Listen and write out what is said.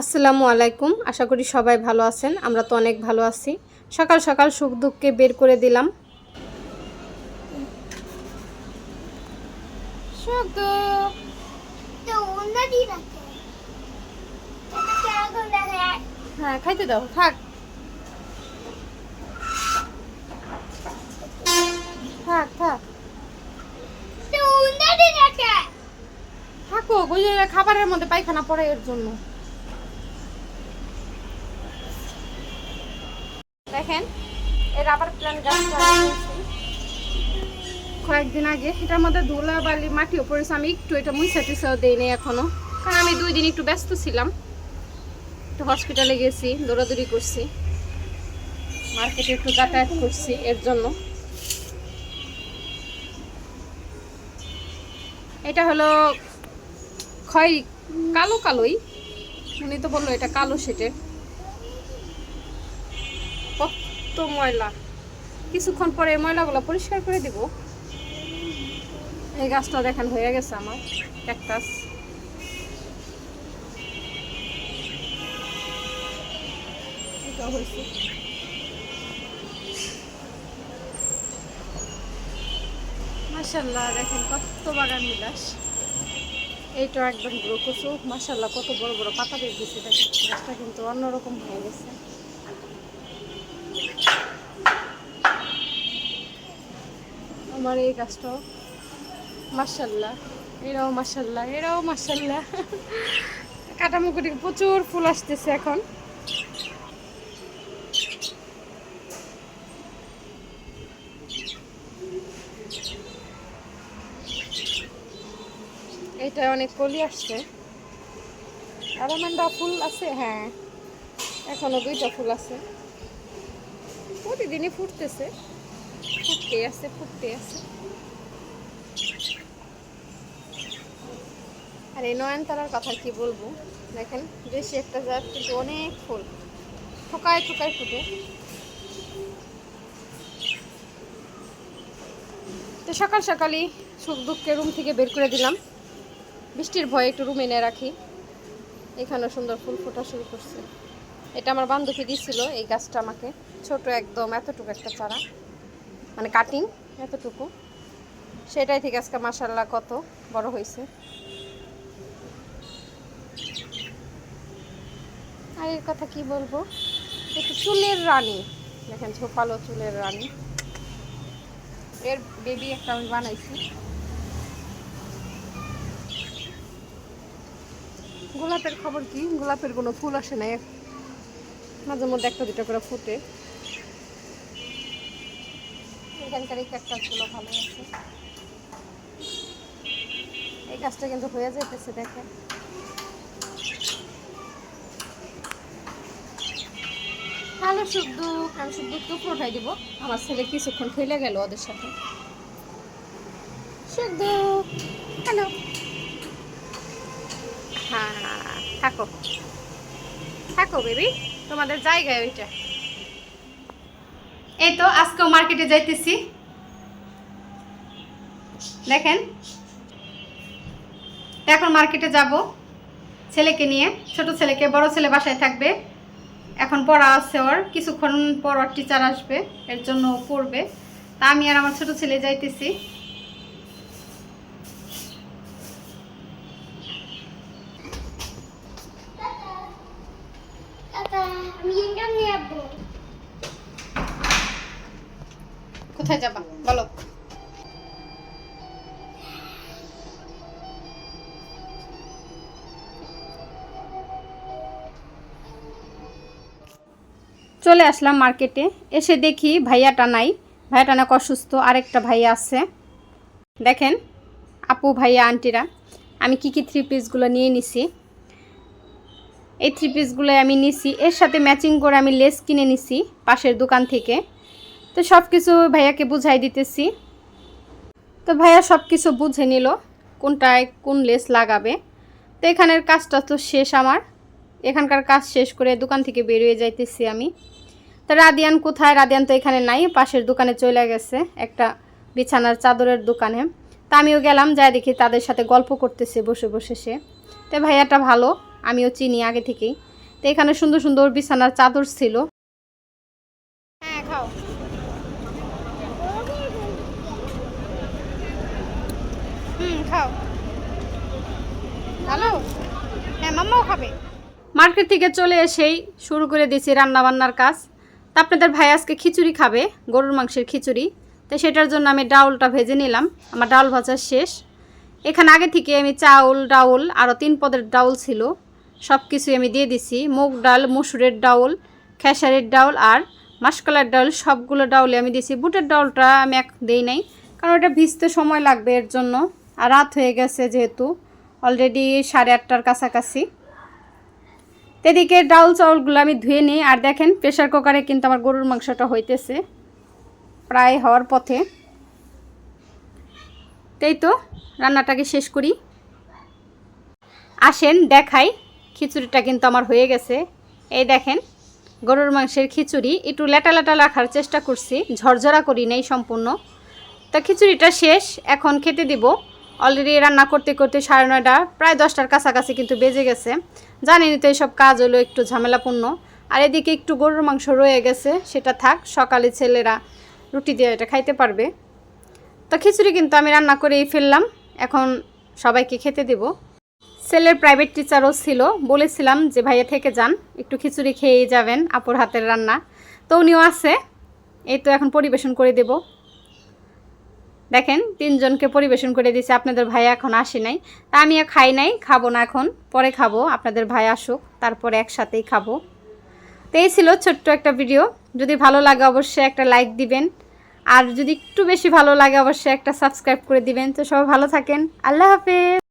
আসসালামু আলাইকুম। আশা করি সবাই ভালো আছেন। আমরা তো অনেক ভালো আছি। সকাল সকাল সুখ দুঃখকে বের করে দিলাম। হ্যাঁ খাইতে দাও। থাক। থাক থাক। থাকো খাবারের মধ্যে পায়খানা পড়ে এর জন্য। দেখেন রাবার প্ল্যান গাছটা কয়েকদিন আগে, এটার মধ্যে ধুলা বালি মাটিও পড়েছে আমি একটু এটা মুইসা টুসাও দিইনি এখনও। কারণ আমি দুই দিন একটু ব্যস্ত ছিলাম। একটু হসপিটালে গেছি, দৌড়াদৌড়ি করছি। মার্কেটে একটু যাতায়াত করছি এর জন্য। এটা হলো ক্ষয় কালো কালোই। উনি তো বলল এটা কালো সেটের। কত ময়লা। কিছুক্ষণ পরে এই ময়লাগুলো পরিষ্কার করে দিব। এই গাছটা দেখেন হয়ে গেছে আমার, ক্যাকটাস। মাসাল্লাহ দেখেন কত বাগান বিলাস। এইটা একদম গ্রো কচু। মাসাল্লাহ কত বড় বড় পাতা বের গেছে দেখেন, গাছটা কিন্তু অন্যরকম হয়ে গেছে। আমার এই গাছটাও মাসাল্লাহ এরাও মাসাল্লাহ এরাও মাসাল্লাহ কাটামুকুটি প্রচুর ফুল আসতেছে এখন। এটা অনেক কলি আসছে। অ্যালামান্ডা ফুল আছে? হ্যাঁ। এখনও দুইটা ফুল আছে। প্রতিদিনই ফুটতেছে। ফুটতে আছে ফুটতে আছে। আর এই নয়নতারার কথা কি বলব? দেখেন, বেশি একটা জাত কিন্তু অনেক ফুল। ঠোকায় ঠোকায় ফুটে। তো সকাল সকালই সুখ দুঃখকে রুম থেকে বের করে দিলাম। বৃষ্টির ভয়ে একটু রুম এনে রাখি। এখানেও সুন্দর ফুল ফোটা শুরু করছে। এটা আমার বান্ধবী দিছিল এই গাছটা আমাকে। ছোট একদম, এতটুকু একটা চারা। মানে কাটিং এতটুকু। সেটাই থেকে আজকে মাসাল্লাহ কত বড় হয়েছে। আর এর কথা কি বলব? একটু চুলের রানী। দেখেন ঝোপালো চুলের রানী। এর বেবি একটা আমি বানাইছি। গোলাপের খবর কি? গোলাপের কোনো ফুল আসে না মাঝে মধ্যে একটা দুটো করে ফুটে। এখানকার এই ক্যাকটাসগুলো ভালো আছে। এই গাছটা কিন্তু হয়ে যেতেছে দেখেন। হ্যালো শুদ্ধ আমি শুদ্ধ টুকরো উঠাই দিব। আমার ছেলে কিছুক্ষণ খেলে গেল ওদের সাথে। শুদ্ধ হ্যালো হ্যাঁ থাকো। থাকো বেবি তোমাদের জায়গায় ওইটা। এই তো, আজকেও মার্কেটে যাইতেছি। দেখেন। এখন মার্কেটে যাব ছেলেকে নিয়ে। ছোট ছেলেকে, বড় ছেলে বাসায় থাকবে। এখন পড়া আছে ওর। কিছুক্ষণ পর ওর টিচার আসবে। এর জন্য পড়বে। তা আমি আর আমার ছোট ছেলে যাইতেছি টাটা আমি ইনকাম নিয়ে আসব কোথায় যাবা? বলো। চলে আসলাম মার্কেটে। এসে দেখি ভাইয়াটা নাই। ভাইয়াটা নাকি অসুস্থ, আরেকটা ভাইয়া আছে। দেখেন, আপু, ভাইয়া, আন্টিরা, আমি কি কি থ্রি পিসগুলো নিয়ে নিছি। এই থ্রি পিসগুলো আমি নিছি। এর সাথে ম্যাচিং করে আমি লেস কিনে নিছি পাশের দোকান থেকে। তো সব কিছু ভাইয়াকে বুঝাই দিতেছি। তো ভাইয়া সব কিছু বুঝে নিল, কোনটায় কোন লেস লাগাবে। তো এখানের কাজটা তো শেষ আমার। এখানকার কাজ শেষ করে দোকান থেকে বেরিয়ে যাইতেছি আমি। তো রাদিয়ান কোথায়? রাদিয়ান তো এখানে নাই, পাশের দোকানে চলে গেছে, একটা বিছানার চাদরের দোকানে। তা আমিও গেলাম, যাই দেখি তাদের সাথে গল্প করতেছে, বসে বসে সে। তো ভাইয়াটা ভালো, আমিও চিনি আগে থেকেই। তো এখানে সুন্দর সুন্দর বিছানার চাদর ছিল হ্যাঁ খাও হুম খাও। ভালো? হ্যাঁ মাম্মাও খাবে। মার্কেট থেকে চলে এসেই শুরু করে দিয়েছি রান্না বান্নার কাজ। তা আপনাদের ভাই আজকে খিচুড়ি খাবে, গরুর মাংসের খিচুড়ি। তো সেটার জন্য আমি ডাউলটা ভেজে নিলাম। আমার ডাউল ভাজা শেষ। এখানে আগে থেকে আমি চাউল, ডাউল আরও তিন পদের ডাউল ছিল। সব কিছুই আমি দিয়ে দিছি। মুগ ডাল, মুসুরের ডাউল, খেসারের ডাউল আর মাসকলার ডাউল, সবগুলো ডাউলে আমি দিছি। বুটের ডাউলটা আমি এক দেই নাই, কারণ ওটা ভিজতে সময় লাগবে এর জন্য। রাত হয়ে গেছে যেহেতু অলরেডি সাড়ে আটটার কাছাকাছি। এদিকে ডাউল চাউলগুলো আমি ধুয়ে নিই, আর দেখেন প্রেশার কুকারে কিন্তু আমার গরুর মাংসটা হইতেছে প্রায় হওয়ার পথে। তাই তো, রান্নাটাকে শেষ করি। আসেন, দেখাই, খিচুড়িটা কিন্তু আমার হয়ে গেছে। এই দেখেন, গরুর মাংসের খিচুড়ি, একটু লেটা লেটা রাখার চেষ্টা করছি, ঝরঝরা করি নেই সম্পূর্ণ। তা খিচুড়িটা শেষ, এখন খেতে দিব। অলরেডি রান্না করতে করতে সাড়ে নয়টা, প্রায় দশটার কাছাকাছি কিন্তু বেজে গেছে। জানেনই তো এইসব কাজ হলো একটু ঝামেলাপূর্ণ। আর এদিকে একটু গরুর মাংস রয়ে গেছে, সেটা থাক, সকালে ছেলেরা রুটি দিয়ে এটা খাইতে পারবে। তো খিচুড়ি কিন্তু আমি রান্না করেই ফেললাম, এখন সবাইকে খেতে দেব। ছেলের প্রাইভেট টিচারও ছিল, বলেছিলাম যে ভাইয়া থেকে যান, একটু খিচুড়ি খেয়েই যাবেন, আপুর হাতের রান্না। তো উনিও আছে, এই তো এখন পরিবেশন করে দেব। দেখেন, তিনজনকে পরিবেশন করে দিয়েছি। আপনাদের ভাই এখন আসি নাই। তা আমি আর খাই নাই, খাব না এখন। পরে খাব, আপনাদের ভাই আসুক, তারপরে একসাথেই খাব। তো এই ছিল ছোট্ট একটা ভিডিও। যদি ভালো লাগে অবশ্যই একটা লাইক দিবেন। আর যদি একটু বেশি ভালো লাগে অবশ্যই একটা সাবস্ক্রাইব করে দিবেন। তো সবাই ভালো থাকেন। আল্লাহ হাফেজ।